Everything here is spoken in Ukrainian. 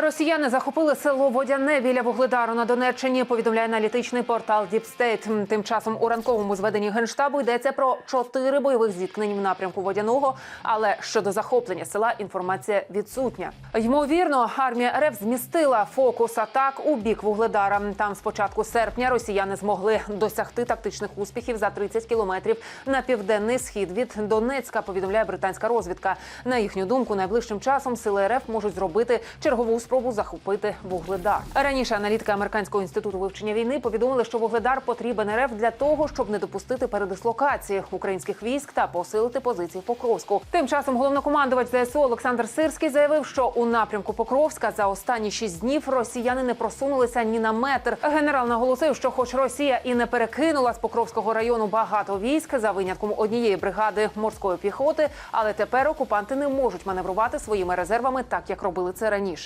Росіяни захопили село Водяне біля Вугледару на Донеччині. Повідомляє аналітичний портал Діпстейт. Тим часом у ранковому зведенні генштабу йдеться про чотири бойових зіткнень в напрямку водяного. Але щодо захоплення села інформація відсутня. Ймовірно, армія РФ змістила фокус атак у бік Вугледара. Там з початку серпня росіяни змогли досягти тактичних успіхів за 30 кілометрів на південний схід від Донецька. Повідомляє британська розвідка. На їхню думку, найближчим часом сили РФ можуть зробити чергову спробу захопити Вугледар. Раніше аналітики американського інституту вивчення війни повідомили, що Вугледар потрібен РФ для того, щоб не допустити передислокації українських військ та посилити позиції Покровську. Тим часом головнокомандувач ЗСУ Олександр Сирський заявив, що у напрямку Покровська за останні шість днів росіяни не просунулися ні на метр. Генерал наголосив, що, хоч Росія і не перекинула з Покровського району багато військ за винятком однієї бригади морської піхоти, але тепер окупанти не можуть маневрувати своїми резервами так, як робили це раніше.